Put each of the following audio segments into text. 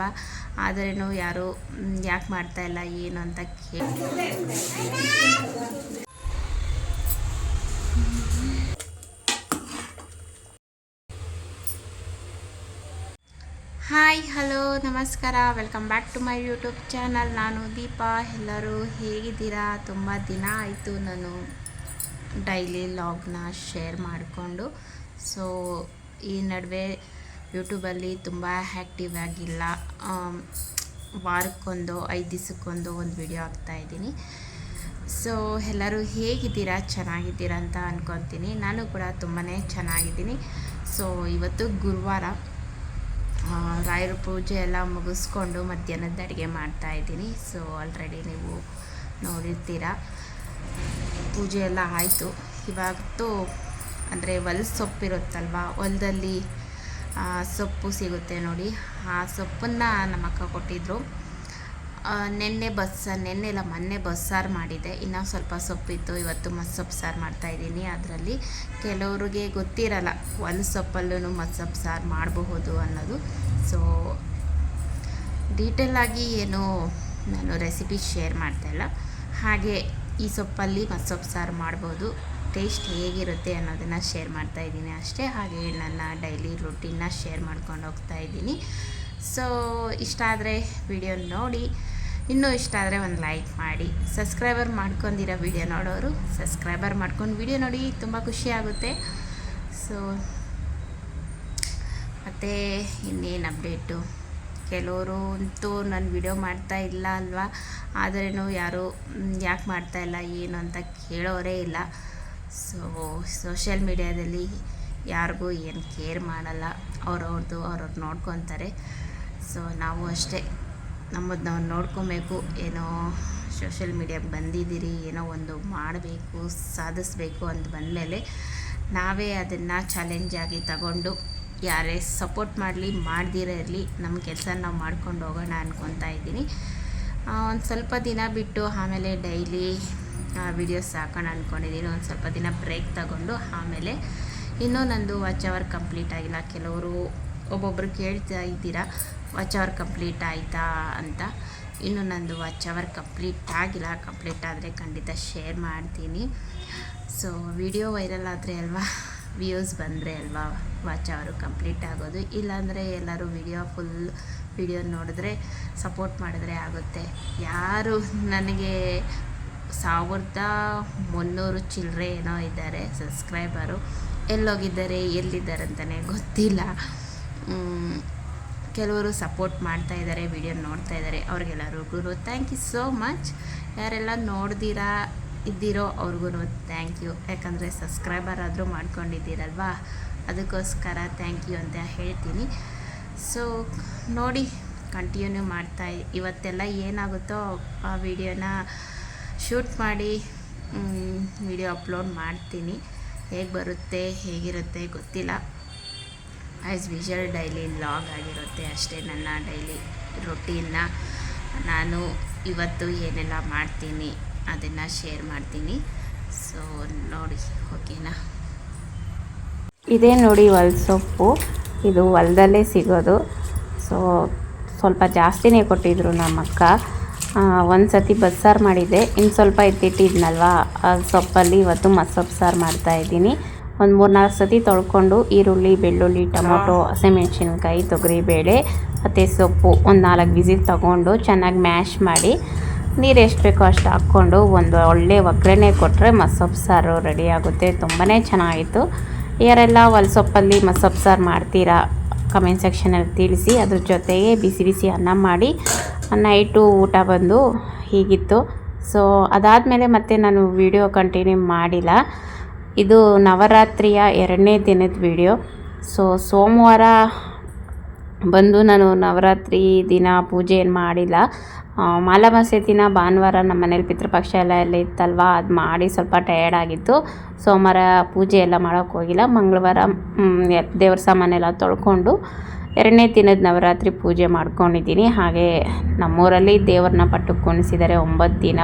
ಅಲ್ವಾ ಆದ್ರೂ ಯಾರು ಯಾಕೆ ಮಾಡ್ತಾ ಇಲ್ಲ, ಏನು ಅಂತ ಕೇಳಿ ಹಾಯ್ ಹಲೋ ನಮಸ್ಕಾರ. Welcome back to my YouTube channel ನಾನು ದೀಪಾ. ಎಲ್ಲರೂ ಹೇಗಿದ್ದೀರಾ? ತುಂಬ ದಿನ ಆಯಿತು ನಾನು ಡೈಲಿ ಲಾಗ್ನ ಶೇರ್ ಮಾಡಿಕೊಂಡು. ಸೊ ಈ ನಡುವೆ ಯೂಟ್ಯೂಬಲ್ಲಿ ತುಂಬ ಆ್ಯಕ್ಟಿವ್ ಆಗಿಲ್ಲ ವಾರಕ್ಕೊಂದು, ಐದು ದಿವಸಕ್ಕೊಂದು ಒಂದು ವಿಡಿಯೋ ಹಾಕ್ತಾಯಿದ್ದೀನಿ ಸೊ, ಎಲ್ಲರೂ ಹೇಗಿದ್ದೀರಾ? ಚೆನ್ನಾಗಿದ್ದೀರಾ ಅಂತ ಅಂದ್ಕೊತೀನಿ ನಾನು ಕೂಡ ತುಂಬಾ ಚೆನ್ನಾಗಿದ್ದೀನಿ. ಸೊ, ಇವತ್ತು ಗುರುವಾರ ರಾಯರ ಪೂಜೆ ಎಲ್ಲ ಮುಗಿಸ್ಕೊಂಡು ಮಧ್ಯಾಹ್ನದ ಅಡುಗೆ ಮಾಡ್ತಾ ಇದ್ದೀನಿ. ಸೊ ಆಲ್ರೆಡಿ ನೀವು ನೋಡಿರ್ತೀರ. ಪೂಜೆ ಎಲ್ಲ ಆಯಿತು. ಇವತ್ತು, ಅಂದರೆ ಹೊಲ ಸೊಪ್ಪಿರುತ್ತಲ್ವ? ಹೊಲದಲ್ಲಿ ಸೊಪ್ಪು ಸಿಗುತ್ತೆ ನೋಡಿ. ಆ ಸೊಪ್ಪನ್ನು ನಮ್ಮ ಅಕ್ಕ ಕೊಟ್ಟಿದ್ದರು ನೆನ್ನೆ ಬಸ್ಸ ನೆನ್ನೆ ಇಲ್ಲ, ಮೊನ್ನೆ ಬಸ್ಸಾರು ಮಾಡಿದೆ. ಇನ್ನೂ ಸ್ವಲ್ಪ ಸೊಪ್ಪಿತ್ತು. ಇವತ್ತು ಮಸ್ಸೊಪ್ಪು ಸಾರು ಮಾಡ್ತಾಯಿದ್ದೀನಿ ಅದರಲ್ಲಿ. ಕೆಲವ್ರಿಗೆ ಗೊತ್ತಿರಲ್ಲ, ಒಂದು ಸೊಪ್ಪಲ್ಲೂ ಮಸ್ಸೊಪ್ಪು ಸಾರು ಮಾಡಬಹುದು ಅನ್ನೋದು. ಸೊ ಡೀಟೇಲಾಗಿ ಏನು ನಾನು ರೆಸಿಪಿ ಶೇರ್ ಮಾಡ್ತಾಯಿಲ್ಲ ಹಾಗೆ ಈ ಸೊಪ್ಪಲ್ಲಿ ಮಸ್ಸೊಪ್ಪು ಸಾರು ಮಾಡ್ಬೋದು. ಟೇಸ್ಟ್ ಹೇಗಿರುತ್ತೆ ಅನ್ನೋದನ್ನು ಶೇರ್ ಮಾಡ್ತಾ ಇದ್ದೀನಿ ಅಷ್ಟೇ. ಹಾಗೆ ನನ್ನ ಡೈಲಿ ರುಟೀನ್ನ ಶೇರ್ ಮಾಡ್ಕೊಂಡು ಹೋಗ್ತಾ ಇದ್ದೀನಿ. ಸೊ ಇಷ್ಟ ಆದರೆ ವಿಡಿಯೋ ನೋಡಿ. ಇನ್ನೂ ಇಷ್ಟ ಆದರೆ ಒಂದು ಲೈಕ್ ಮಾಡಿ. ಸಬ್ಸ್ಕ್ರೈಬರ್ ಮಾಡ್ಕೊಂಡಿರೋ ವಿಡಿಯೋ ನೋಡೋರು ಸಬ್ಸ್ಕ್ರೈಬರ್ ಮಾಡ್ಕೊಂಡು ವಿಡಿಯೋ ನೋಡಿ. ತುಂಬ ಖುಷಿ ಆಗುತ್ತೆ. ಸೊ ಮತ್ತು ಇನ್ನೇನು ಅಪ್ಡೇಟು ಕೆಲವರು ಅಂತೂ ನಾನು ವಿಡಿಯೋ ಮಾಡ್ತಾ ಇಲ್ಲ ಅಲ್ವಾ? ಆದ್ರೂ ಯಾರು ಯಾಕೆ ಮಾಡ್ತಾ ಇಲ್ಲ, ಏನು ಅಂತ ಕೇಳೋರೇ ಇಲ್ಲ. ಸೊ ಸೋಷಿಯಲ್ ಮೀಡ್ಯಾದಲ್ಲಿ ಯಾರಿಗೂ ಏನು ಕೇರ್ ಮಾಡಲ್ಲ. ಅವ್ರವ್ರದ್ದು ಅವ್ರವ್ರು ನೋಡ್ಕೊತಾರೆ. ಸೊ ನಾವು ಅಷ್ಟೇ. ನಮ್ಮದು ನಾವು ನೋಡ್ಕೊಬೇಕು. ಏನೋ ಸೋಷಿಯಲ್ ಮೀಡ್ಯಾಗೆ ಬಂದಿದ್ದೀರಿ, ಏನೋ ಒಂದು ಮಾಡಬೇಕು, ಸಾಧಿಸ್ಬೇಕು ಅಂತ ಬಂದಮೇಲೆ ನಾವೇ ಅದನ್ನು ಚಾಲೆಂಜಾಗಿ ತಗೊಂಡು ಯಾರೇ ಸಪೋರ್ಟ್ ಮಾಡಲಿ, ಮಾಡ್ದಿರೇ ಇರಲಿ ನಮ್ಮ ಕೆಲಸ ನಾವು ಮಾಡ್ಕೊಂಡು ಹೋಗೋಣ ಅನ್ಕೊತಾ ಇದ್ದೀನಿ. ಒಂದು ಸ್ವಲ್ಪ ದಿನ ಬಿಟ್ಟು ಆಮೇಲೆ ಡೈಲಿ ವಿಡಿಯೋಸ್ ಹಾಕೋಣ ಅಂದ್ಕೊಂಡಿದ್ದೀನಿ ಒಂದು ಸ್ವಲ್ಪ ದಿನ ಬ್ರೇಕ್ ತಗೊಂಡು ಆಮೇಲೆ ಇನ್ನೂ ನಂದು ವಾಚ್ ಅವರ್ ಕಂಪ್ಲೀಟ್ ಆಗಿಲ್ಲ. ಕೆಲವರು ಒಬ್ಬೊಬ್ಬರು ಕೇಳ್ತಾ ಇದ್ದೀರಾ ವಾಚ್ ಅವರ್ ಕಂಪ್ಲೀಟ್ ಆಯಿತಾ? ಅಂತ. ಇನ್ನು ನಂದು ವಾಚ್ ಅವರ್ ಕಂಪ್ಲೀಟ್ ಆಗಿಲ್ಲ. ಕಂಪ್ಲೀಟ್ ಆದರೆ ಖಂಡಿತ ಶೇರ್ ಮಾಡ್ತೀನಿ. ಸೊ ವಿಡಿಯೋ ವೈರಲ್ ಆದರೆ ಅಲ್ವಾ? ವ್ಯೂಸ್ ಬಂದರೆ ಅಲ್ವಾ? ವಾಚ್ ಅವರು ಕಂಪ್ಲೀಟ್ ಆಗೋದು. ಇಲ್ಲಾಂದರೆ ಎಲ್ಲರೂ ವಿಡಿಯೋ ಫುಲ್ ವಿಡಿಯೋ ನೋಡಿದ್ರೆ ಸಪೋರ್ಟ್ ಮಾಡಿದ್ರೆ ಆಗುತ್ತೆ. ಯಾರು ನನಗೆ ಸಾವಿರದ ಮುನ್ನೂರು ಚಿಲ್ಲರೆ ಏನೋ ಇದ್ದಾರೆ ಸಬ್ಸ್ಕ್ರೈಬರು. ಎಲ್ಲೋಗಿದ್ದಾರೆ, ಎಲ್ಲಿದ್ದಾರೆ ಅಂತಲೇ ಗೊತ್ತಿಲ್ಲ. ಕೆಲವರು ಸಪೋರ್ಟ್ ಮಾಡ್ತಾ ಇದ್ದಾರೆ, ವಿಡಿಯೋ ನೋಡ್ತಾ ಇದ್ದಾರೆ. ಅವ್ರಿಗೆಲ್ಲರಿಗೂ ಥ್ಯಾಂಕ್ ಯು ಸೋ ಮಚ್ ಯಾರೆಲ್ಲ ನೋಡ್ದಿರಾ, ಇದ್ದೀರೋ ಅವ್ರಿಗೂ ಥ್ಯಾಂಕ್ ಯು ಯಾಕಂದರೆ ಸಬ್ಸ್ಕ್ರೈಬರ್ ಆದರೂ ಮಾಡ್ಕೊಂಡಿದ್ದೀರಲ್ವಾ? ಅದಕ್ಕೋಸ್ಕರ ಥ್ಯಾಂಕ್ ಯು ಅಂತ ಹೇಳ್ತೀನಿ. ಸೊ ನೋಡಿ ಕಂಟಿನ್ಯೂ ಮಾಡ್ತಾ ಇವತ್ತೆಲ್ಲ ಏನಾಗುತ್ತೋ ಆ ವಿಡಿಯೋನ ಶೂಟ್ ಮಾಡಿ ವಿಡಿಯೋ ಅಪ್ಲೋಡ್ ಮಾಡ್ತೀನಿ. ಹೇಗೆ ಬರುತ್ತೆ, ಹೇಗಿರುತ್ತೆ ಗೊತ್ತಿಲ್ಲ. ಆ್ಯಸ್ ವಿಜುವಲ್ ಡೈಲಿ ಲಾಗ್ ಆಗಿರುತ್ತೆ ಅಷ್ಟೇ ನನ್ನ ಡೈಲಿ ರೊಟೀನ್ನ ನಾನು ಇವತ್ತು ಏನೆಲ್ಲ ಮಾಡ್ತೀನಿ ಅದನ್ನು ಶೇರ್ ಮಾಡ್ತೀನಿ. ಸೊ ನೋಡಿ, ಓಕೆನಾ? ಇದೇ ನೋಡಿ ಹೊಲ್ ಸೊಪ್ಪು. ಇದು ಹೊಲದಲ್ಲೇ ಸಿಗೋದು. ಸೊ ಸ್ವಲ್ಪ ಜಾಸ್ತಿನೇ ಕೊಟ್ಟಿದ್ರು ನಮ್ಮ ಅಕ್ಕ. ಒಂದು ಸತಿ ಬಸ್ಸಾರು ಮಾಡಿದ್ದೆ. ಇನ್ನು ಸ್ವಲ್ಪ ಎತ್ತಿಟ್ಟಿದ್ನಲ್ವ? ಆ ಸೊಪ್ಪಲ್ಲಿ ಇವತ್ತು ಮಸ್ಸೊಪ್ಪು ಸಾರು ಮಾಡ್ತಾಯಿದ್ದೀನಿ ಒಂದು ಮೂರು ನಾಲ್ಕು ಸತಿ ತೊಳ್ಕೊಂಡು ಈರುಳ್ಳಿ ಬೆಳ್ಳುಳ್ಳಿ ಟೊಮೊಟೊ ಹಸಿಮೆಣ್ಸಿನ್ಕಾಯಿ ತೊಗರಿಬೇಳೆ ಮತ್ತು ಸೊಪ್ಪು ಒಂದು ನಾಲ್ಕು ವಿಸಿಲ್ ತೊಗೊಂಡು ಚೆನ್ನಾಗಿ ಮ್ಯಾಶ್ ಮಾಡಿ ನೀರು ಎಷ್ಟು ಬೇಕೋ ಅಷ್ಟು ಹಾಕ್ಕೊಂಡು ಒಂದು ಒಳ್ಳೆ ಒಗ್ಗರಣೆ ಕೊಟ್ಟರೆ ಮಸ್ಸೊಪ್ಪು ಸಾರು ರೆಡಿ ಆಗುತ್ತೆ. ತುಂಬಾ ಚೆನ್ನಾಗಿತ್ತು. ಯಾರೆಲ್ಲ ಸೊಪ್ಪಲ್ಲಿ ಮಸ್ಸೊಪ್ಪು ಸಾರು ಮಾಡ್ತೀರಾ? ಕಮೆಂಟ್ ಸೆಕ್ಷನಲ್ಲಿ ತಿಳಿಸಿ. ಅದ್ರ ಜೊತೆಗೆ ಬಿಸಿ ಬಿಸಿ ಅನ್ನ ಮಾಡಿ ನೈಟು ಊಟ ಬಂದು ಹೀಗಿತ್ತು. ಸೊ ಅದಾದಮೇಲೆ ಮತ್ತೆ ನಾನು ವಿಡಿಯೋ ಕಂಟಿನ್ಯೂ ಮಾಡಿಲ್ಲ. ಇದು ನವರಾತ್ರಿಯ ಎರಡನೇ ದಿನದ ವಿಡಿಯೋ ಸೊ ಸೋಮವಾರ ಬಂದು ನಾನು ನವರಾತ್ರಿ ದಿನ ಪೂಜೆ ಏನು ಮಾಡಿಲ್ಲ. ಮಾಲಾಮಾಸ್ಯ ದಿನ ಭಾನುವಾರ ನಮ್ಮ ಮನೇಲಿ ಪಿತೃಪಕ್ಷ ಎಲ್ಲ ಎಲ್ಲ ಇತ್ತಲ್ವ? ಅದು ಮಾಡಿ ಸ್ವಲ್ಪ ಟಯರ್ಡ್ ಆಗಿತ್ತು. ಸೋಮವಾರ ಪೂಜೆ ಎಲ್ಲ ಮಾಡೋಕ್ಕೆ ಹೋಗಿಲ್ಲ. ಮಂಗಳವಾರ ದೇವ್ರ ಸಾಮಾನೆಲ್ಲ ತೊಳ್ಕೊಂಡು ಎರಡನೇ ದಿನದ ನವರಾತ್ರಿ ಪೂಜೆ ಮಾಡ್ಕೊಂಡಿದ್ದೀನಿ. ಹಾಗೆ ನಮ್ಮೂರಲ್ಲಿ ದೇವರನ್ನ ಪಟ್ಟು ಕುಣಿಸಿದ್ದಾರೆ ಒಂಬತ್ತು ದಿನ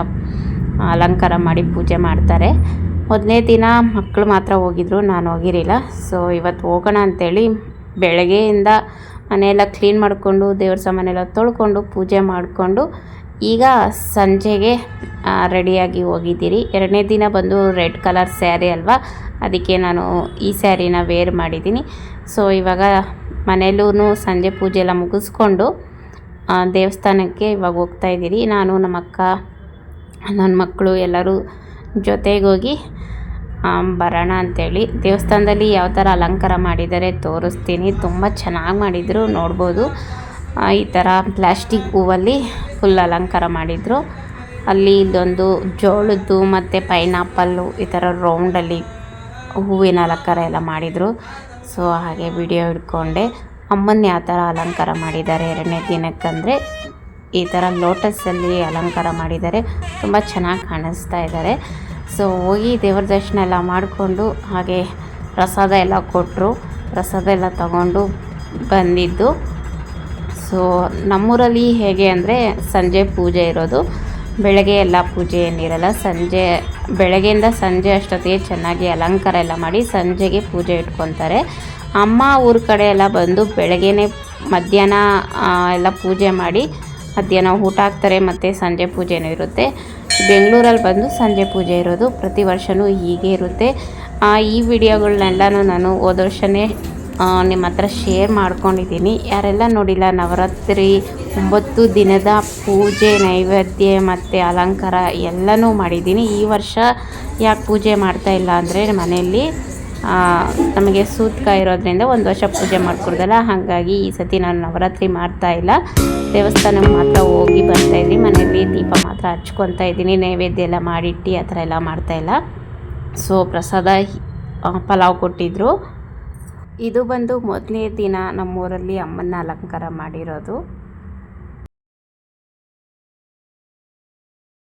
ಅಲಂಕಾರ ಮಾಡಿ ಪೂಜೆ ಮಾಡ್ತಾರೆ. ಮೊದಲನೇ ದಿನ ಮಕ್ಕಳು ಮಾತ್ರ ಹೋಗಿದ್ರು, ನಾನು ಹೋಗಿರಲಿಲ್ಲ. ಸೊ ಇವತ್ತು ಹೋಗೋಣ ಅಂತೇಳಿ ಬೆಳಗ್ಗೆಯಿಂದ ಮನೆಯೆಲ್ಲ ಕ್ಲೀನ್ ಮಾಡಿಕೊಂಡು, ದೇವ್ರ ಸಾಮಾನೆಲ್ಲ ತೊಳ್ಕೊಂಡು ಪೂಜೆ ಮಾಡಿಕೊಂಡು ಈಗ ಸಂಜೆಗೆ ರೆಡಿಯಾಗಿ ಹೋಗಿದ್ದೀರಿ. ಎರಡನೇ ದಿನ ಬಂದು ರೆಡ್ ಕಲರ್ ಸ್ಯಾರಿ ಅಲ್ವಾ? ಅದಕ್ಕೆ ನಾನು ಈ ಸ್ಯಾರಿನ ವೇರ್ ಮಾಡಿದ್ದೀನಿ. ಸೊ ಇವಾಗ ಮನೆಯಲ್ಲೂ ಸಂಜೆ ಪೂಜೆ ಎಲ್ಲ ಮುಗಿಸ್ಕೊಂಡು ದೇವಸ್ಥಾನಕ್ಕೆ ಇವಾಗ ಹೋಗ್ತಾ ಇದ್ದೀರಿ. ನಾನು ನಮ್ಮ ಅಕ್ಕ, ನನ್ನ ಮಕ್ಕಳು ಎಲ್ಲರೂ ಜೊತೆಗೋಗಿ ಬರೋಣ ಅಂಥೇಳಿ ದೇವಸ್ಥಾನದಲ್ಲಿ ಯಾವ ಥರ ಅಲಂಕಾರ ಮಾಡಿದ್ದಾರೆ ತೋರಿಸ್ತೀನಿ. ತುಂಬ ಚೆನ್ನಾಗಿ ಮಾಡಿದರು, ನೋಡ್ಬೋದು. ಈ ಥರ ಪ್ಲ್ಯಾಸ್ಟಿಕ್ ಹೂವಲ್ಲಿ ಫುಲ್ ಅಲಂಕಾರ ಮಾಡಿದರು. ಅಲ್ಲಿ ಇದೊಂದು ಜೋಳದ್ದು ಮತ್ತು ಪೈನಾಪಲ್ಲು ಈ ಥರ ರೌಂಡಲ್ಲಿ ಹೂವಿನ ಅಲಂಕಾರ ಎಲ್ಲ ಮಾಡಿದರು. ಸೊ ಹಾಗೆ ವಿಡಿಯೋ ಹಿಡ್ಕೊಂಡೆ. ಅಮ್ಮನ ಯಾವ ಥರ ಅಲಂಕಾರ ಮಾಡಿದ್ದಾರೆ ಎರಡನೇ ದಿನಕ್ಕಂದರೆ. ಈ ಥರ ಲೋಟಸಲ್ಲಿ ಅಲಂಕಾರ ಮಾಡಿದ್ದಾರೆ. ತುಂಬ ಚೆನ್ನಾಗಿ ಕಾಣಿಸ್ತಾ ಇದ್ದಾರೆ. ಸೊ ಹೋಗಿ ದೇವ್ರ ದರ್ಶನ ಎಲ್ಲ ಮಾಡಿಕೊಂಡು ಹಾಗೆ ಪ್ರಸಾದ ಎಲ್ಲ ಕೊಟ್ಟರು ಪ್ರಸಾದ ಎಲ್ಲ ತಗೊಂಡು ಬಂದಿದ್ದು. ಸೊ ನಮ್ಮೂರಲ್ಲಿ ಹೇಗೆ ಅಂದರೆ ಸಂಜೆ ಪೂಜೆ ಇರೋದು. ಬೆಳಗ್ಗೆ ಎಲ್ಲ ಪೂಜೆ ಏನಿರಲ್ಲ, ಸಂಜೆ, ಬೆಳಗ್ಗೆಯಿಂದ ಸಂಜೆ ಅಷ್ಟೊತ್ತಿಗೆ ಚೆನ್ನಾಗಿ ಅಲಂಕಾರ ಎಲ್ಲ ಮಾಡಿ ಸಂಜೆಗೆ ಪೂಜೆ ಇಟ್ಕೊತಾರೆ. ಅಮ್ಮ ಊರ ಕಡೆ ಎಲ್ಲ ಬಂದು ಬೆಳಗ್ಗೆನೇ ಮಧ್ಯಾಹ್ನ ಎಲ್ಲ ಪೂಜೆ ಮಾಡಿ ಮಧ್ಯಾಹ್ನ ಊಟ ಹಾಕ್ತಾರೆ, ಮತ್ತು ಸಂಜೆ ಪೂಜೆನೂ ಇರುತ್ತೆ. ಬೆಂಗಳೂರಲ್ಲಿ ಬಂದು ಸಂಜೆ ಪೂಜೆ ಇರೋದು ಪ್ರತಿ ವರ್ಷವೂ ಹೀಗೆ ಇರುತ್ತೆ. ಈ ವಿಡಿಯೋಗಳನ್ನೆಲ್ಲನೂ ನಾನು ಹೋದ ವರ್ಷವೇ ನಿಮ್ಮ ಹತ್ರ ಶೇರ್ ಮಾಡ್ಕೊಂಡಿದ್ದೀನಿ. ಯಾರೆಲ್ಲ ನೋಡಿಲ್ಲ, ನವರಾತ್ರಿ ಒಂಬತ್ತು ದಿನದ ಪೂಜೆ, ನೈವೇದ್ಯ ಮತ್ತು ಅಲಂಕಾರ ಎಲ್ಲನೂ ಮಾಡಿದ್ದೀನಿ. ಈ ವರ್ಷ ಯಾಕೆ ಪೂಜೆ ಮಾಡ್ತಾ ಇಲ್ಲ ಅಂದರೆ ಮನೆಯಲ್ಲಿ ನಮಗೆ ಸೂತ್ಕ ಇರೋದ್ರಿಂದ ಒಂದು ವರ್ಷ ಪೂಜೆ ಮಾಡ್ಕೊಡ್ದಲ್ಲ. ಹಾಗಾಗಿ ಈ ಸತಿ ನಾನು ನವರಾತ್ರಿ ಮಾಡ್ತಾ ಇಲ್ಲ. ದೇವಸ್ಥಾನಕ್ಕೆ ಮಾತ್ರ ಹೋಗಿ ಬರ್ತಾ ಇದ್ದೀನಿ. ಮನೆಯಲ್ಲಿ ದೀಪ ಮಾತ್ರ ಹಚ್ಕೊತಾ ಇದ್ದೀನಿ. ನೈವೇದ್ಯ ಎಲ್ಲ ಮಾಡಿಟ್ಟು ಆ ಥರ ಎಲ್ಲ ಮಾಡ್ತಾಯಿಲ್ಲ ಸೊ ಪ್ರಸಾದ ಪಲಾವ್ ಕೊಟ್ಟಿದ್ದರು ಇದು ಬಂದು ಮೊದಲನೇ ದಿನ ನಮ್ಮೂರಲ್ಲಿ ಅಮ್ಮನ ಅಲಂಕಾರ ಮಾಡಿರೋದು.